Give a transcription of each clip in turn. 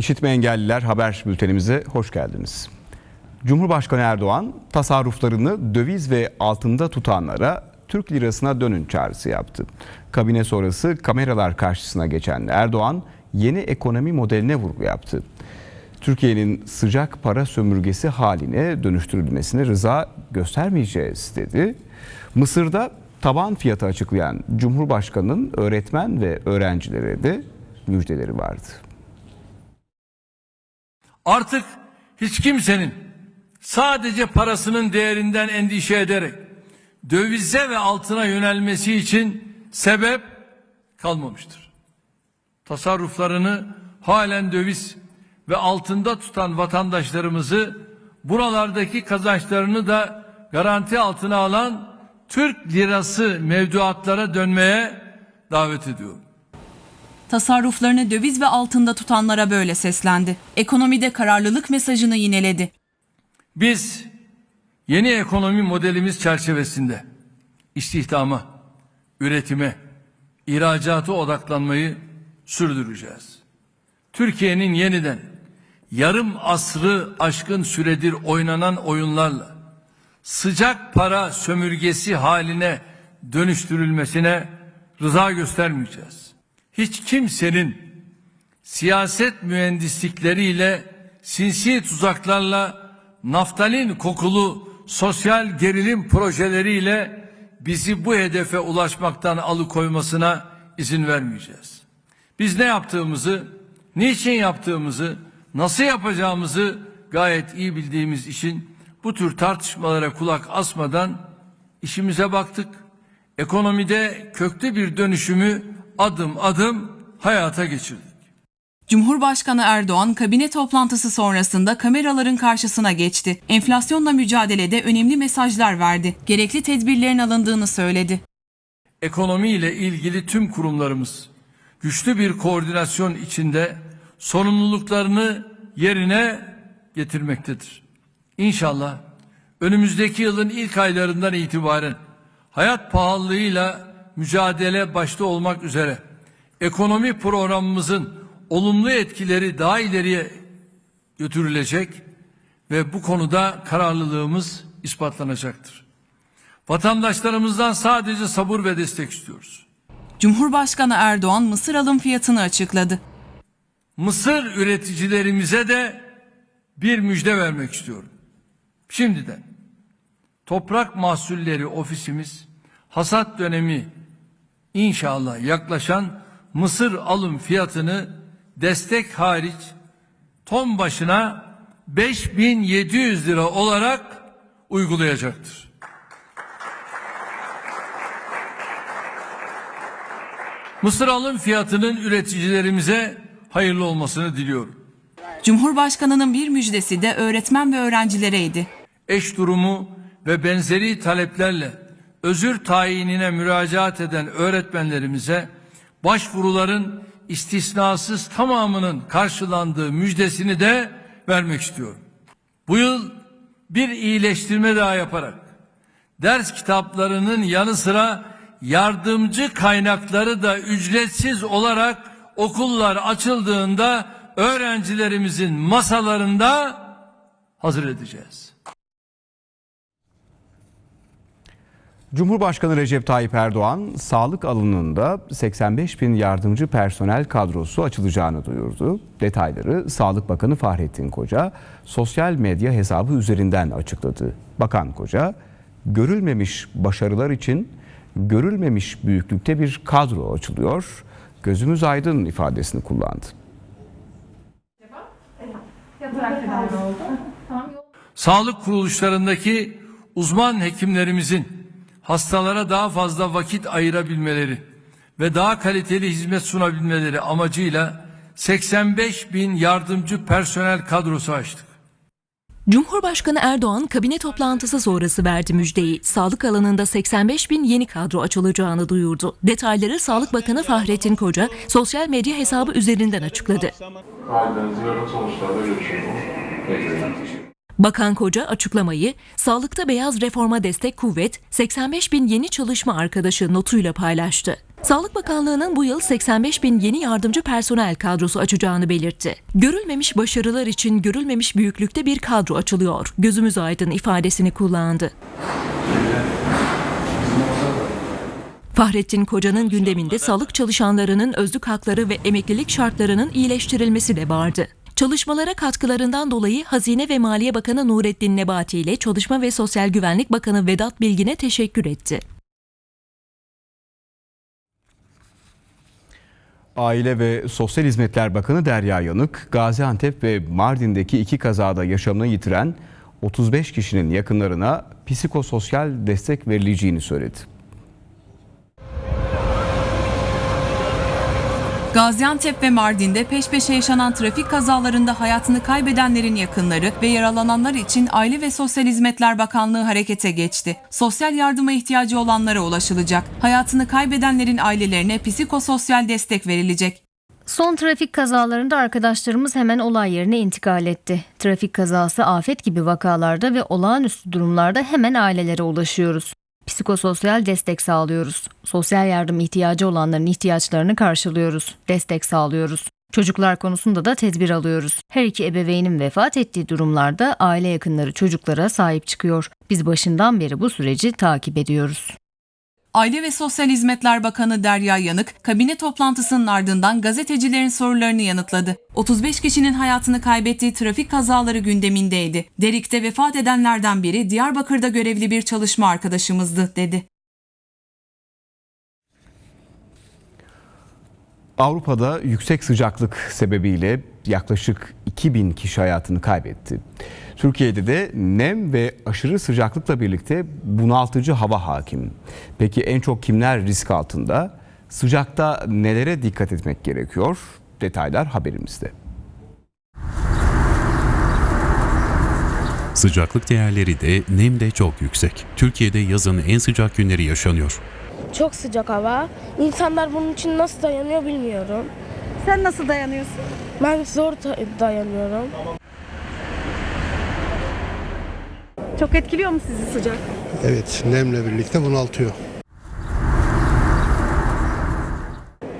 İşitme Engelliler Haber Bültenimize hoş geldiniz. Cumhurbaşkanı Erdoğan tasarruflarını döviz ve altında tutanlara Türk lirasına dönün çağrısı yaptı. Kabine sonrası kameralar karşısına geçen Erdoğan yeni ekonomi modeline vurgu yaptı. Türkiye'nin sıcak para sömürgesi haline dönüştürülmesine rıza göstermeyeceğiz dedi. Mısır'da taban fiyatı açıklayan Cumhurbaşkanı'nın öğretmen ve öğrencilere de müjdeleri vardı. Artık hiç kimsenin sadece parasının değerinden endişe ederek dövize ve altına yönelmesi için sebep kalmamıştır. Tasarruflarını halen döviz ve altında tutan vatandaşlarımızı buralardaki kazançlarını da garanti altına alan Türk lirası mevduatlara dönmeye davet ediyorum. Tasarruflarını döviz ve altında tutanlara böyle seslendi. Ekonomide kararlılık mesajını yineledi. Biz yeni ekonomi modelimiz çerçevesinde istihdama, üretime, ihracata odaklanmayı sürdüreceğiz. Türkiye'nin yeniden yarım asrı aşkın süredir oynanan oyunlarla sıcak para sömürgesi haline dönüştürülmesine rıza göstermeyeceğiz. Hiç kimsenin siyaset mühendislikleriyle sinsi tuzaklarla naftalin kokulu sosyal gerilim projeleriyle bizi bu hedefe ulaşmaktan alıkoymasına izin vermeyeceğiz. Biz ne yaptığımızı, niçin yaptığımızı, nasıl yapacağımızı gayet iyi bildiğimiz için bu tür tartışmalara kulak asmadan işimize baktık. Ekonomide köklü bir dönüşümü adım adım hayata geçirdik. Cumhurbaşkanı Erdoğan kabine toplantısı sonrasında kameraların karşısına geçti. Enflasyonla mücadelede önemli mesajlar verdi. Gerekli tedbirlerin alındığını söyledi. ekonomiyle ilgili tüm kurumlarımız güçlü bir koordinasyon içinde sorumluluklarını yerine getirmektedir. İnşallah önümüzdeki yılın ilk aylarından itibaren hayat pahalılığıyla mücadele başta olmak üzere ekonomi programımızın olumlu etkileri daha ileriye götürülecek ve bu konuda kararlılığımız ispatlanacaktır. Vatandaşlarımızdan sadece sabır ve destek istiyoruz. Cumhurbaşkanı Erdoğan mısır alım fiyatını açıkladı. Mısır üreticilerimize de bir müjde vermek istiyorum. Şimdiden Toprak Mahsulleri Ofisimiz hasat dönemi inşallah yaklaşan mısır alım fiyatını destek hariç ton başına 5700 lira olarak uygulayacaktır. Mısır alım fiyatının üreticilerimize hayırlı olmasını diliyorum. Cumhurbaşkanının bir müjdesi de öğretmen ve öğrencilereydi. eş durumu ve benzeri taleplerle özür tayinine müracaat eden öğretmenlerimize başvuruların istisnasız tamamının karşılandığı müjdesini de vermek istiyorum. Bu yıl bir iyileştirme daha yaparak ders kitaplarının yanı sıra yardımcı kaynakları da ücretsiz olarak okullar açıldığında öğrencilerimizin masalarında hazır edeceğiz. Cumhurbaşkanı Recep Tayyip Erdoğan sağlık alanında 85 bin yardımcı personel kadrosu açılacağını duyurdu. Detayları Sağlık Bakanı Fahrettin Koca sosyal medya hesabı üzerinden açıkladı. Bakan Koca görülmemiş başarılar için görülmemiş büyüklükte bir kadro açılıyor. Gözümüz aydın ifadesini kullandı. Sağlık kuruluşlarındaki uzman hekimlerimizin hastalara daha fazla vakit ayırabilmeleri ve daha kaliteli hizmet sunabilmeleri amacıyla 85 bin yardımcı personel kadrosu açtık. Cumhurbaşkanı Erdoğan kabine toplantısı sonrası verdi müjdeyi. Sağlık alanında 85 bin yeni kadro açılacağını duyurdu. Detayları Sağlık Bakanı Fahrettin Koca sosyal medya hesabı üzerinden açıkladı. Görüşürüz. Bakan Koca açıklamayı sağlıkta beyaz reforma destek kuvvet 85 bin yeni çalışma arkadaşı notuyla paylaştı. Sağlık Bakanlığı'nın bu yıl 85 bin yeni yardımcı personel kadrosu açacağını belirtti. Görülmemiş başarılar için görülmemiş büyüklükte bir kadro açılıyor. Gözümüz aydın ifadesini kullandı. Fahrettin Koca'nın gündeminde sağlık çalışanlarının özlük hakları ve emeklilik şartlarının iyileştirilmesi de vardı. Çalışmalara katkılarından dolayı Hazine ve Maliye Bakanı Nurettin Nebati ile Çalışma ve Sosyal Güvenlik Bakanı Vedat Bilgin'e teşekkür etti. Aile ve Sosyal Hizmetler Bakanı Derya Yanık, Gaziantep ve Mardin'deki iki kazada yaşamını yitiren 35 kişinin yakınlarına psikososyal destek verileceğini söyledi. Gaziantep ve Mardin'de peş peşe yaşanan trafik kazalarında hayatını kaybedenlerin yakınları ve yaralananlar için Aile ve Sosyal Hizmetler Bakanlığı harekete geçti. Sosyal yardıma ihtiyacı olanlara ulaşılacak. Hayatını kaybedenlerin ailelerine psikososyal destek verilecek. Son trafik kazalarında arkadaşlarımız hemen olay yerine intikal etti. Trafik kazası, afet gibi vakalarda ve olağanüstü durumlarda hemen ailelere ulaşıyoruz. Psikososyal destek sağlıyoruz. Sosyal yardım ihtiyacı olanların ihtiyaçlarını karşılıyoruz. Destek sağlıyoruz. Çocuklar konusunda da tedbir alıyoruz. Her iki ebeveynin vefat ettiği durumlarda aile yakınları çocuklara sahip çıkıyor. Biz başından beri bu süreci takip ediyoruz. Aile ve Sosyal Hizmetler Bakanı Derya Yanık, kabine toplantısının ardından gazetecilerin sorularını yanıtladı. 35 kişinin hayatını kaybettiği trafik kazaları gündemindeydi. Derik'te vefat edenlerden biri Diyarbakır'da görevli bir çalışma arkadaşımızdı, dedi. Avrupa'da yüksek sıcaklık sebebiyle yaklaşık 2000 kişi hayatını kaybetti. Türkiye'de de nem ve aşırı sıcaklıkla birlikte bunaltıcı hava hakim. Peki en çok kimler risk altında? Sıcakta nelere dikkat etmek gerekiyor? Detaylar haberimizde. Sıcaklık değerleri de nem de çok yüksek. Türkiye'de yazın en sıcak günleri yaşanıyor. Çok sıcak hava. İnsanlar bunun için nasıl dayanıyor bilmiyorum. Sen nasıl dayanıyorsun? Ben zor da- dayanıyorum. Çok etkiliyor mu sizi sıcak? Evet, nemle birlikte bunaltıyor.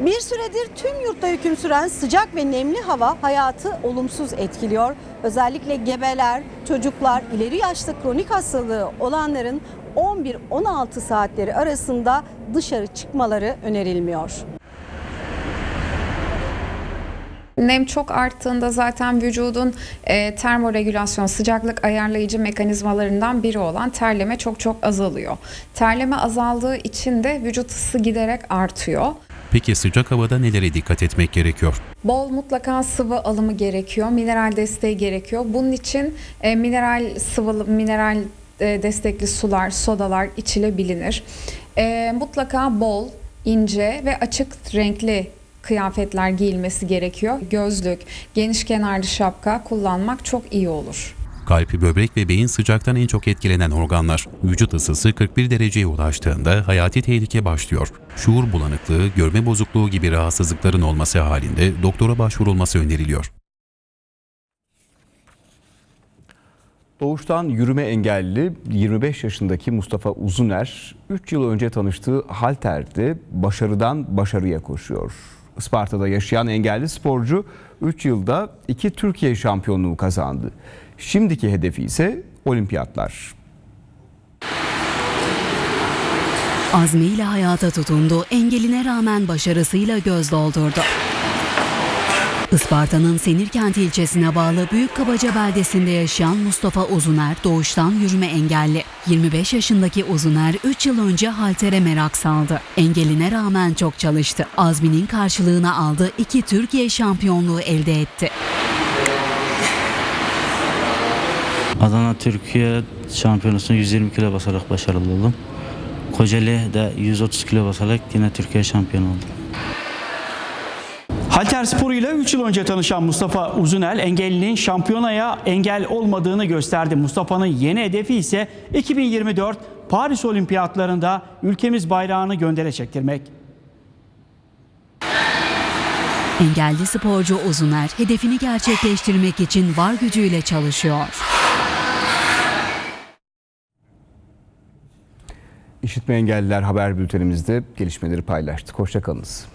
Bir süredir tüm yurtta hüküm süren sıcak ve nemli hava hayatı olumsuz etkiliyor. Özellikle gebeler, çocuklar, ileri yaşta kronik hastalığı olanların 11-16 saatleri arasında dışarı çıkmaları önerilmiyor. Nem çok arttığında zaten vücudun e, termoregülasyon sıcaklık ayarlayıcı mekanizmalarından biri olan terleme çok çok azalıyor. Terleme azaldığı için de vücut ısı giderek artıyor. Peki sıcak havada nelere dikkat etmek gerekiyor? Bol mutlaka sıvı alımı gerekiyor, mineral desteği gerekiyor. Bunun için e, mineral sıvı mineral e, destekli sular, sodalar içilebilir. E, mutlaka bol, ince ve açık renkli kıyafetler giyilmesi gerekiyor. Gözlük, geniş kenarlı şapka kullanmak çok iyi olur. Kalp, böbrek ve beyin sıcaktan en çok etkilenen organlar. Vücut ısısı 41 dereceye ulaştığında hayati tehlike başlıyor. Şuur bulanıklığı, görme bozukluğu gibi rahatsızlıkların olması halinde doktora başvurulması öneriliyor. Doğuştan yürüme engelli 25 yaşındaki Mustafa Uzuner 3 yıl önce tanıştığı halterde başarıdan başarıya koşuyor. Isparta'da yaşayan engelli sporcu 3 yılda 2 Türkiye şampiyonluğu kazandı. Şimdiki hedefi ise olimpiyatlar. Azmiyle hayata tutundu, engeline rağmen başarısıyla göz doldurdu. Isparta'nın Senirkent ilçesine bağlı Büyükkabaca beldesinde yaşayan Mustafa Uzuner doğuştan yürüme engelli. 25 yaşındaki Uzuner 3 yıl önce haltere merak saldı. Engeline rağmen çok çalıştı. Azminin karşılığını aldı, iki Türkiye şampiyonluğu elde etti. Adana Türkiye şampiyonasında 120 kilo basarak başarılı oldum. Kocaeli'de 130 kilo basarak yine Türkiye şampiyonu oldum. Halter sporuyla 3 yıl önce tanışan Mustafa Uzunel engellinin şampiyonaya engel olmadığını gösterdi. Mustafa'nın yeni hedefi ise 2024 Paris Olimpiyatlarında ülkemiz bayrağını göndere çektirmek. Engelli sporcu Uzuner hedefini gerçekleştirmek için var gücüyle çalışıyor. İşitme Engelliler Haber Bültenimizde gelişmeleri paylaştık. Hoşçakalınız.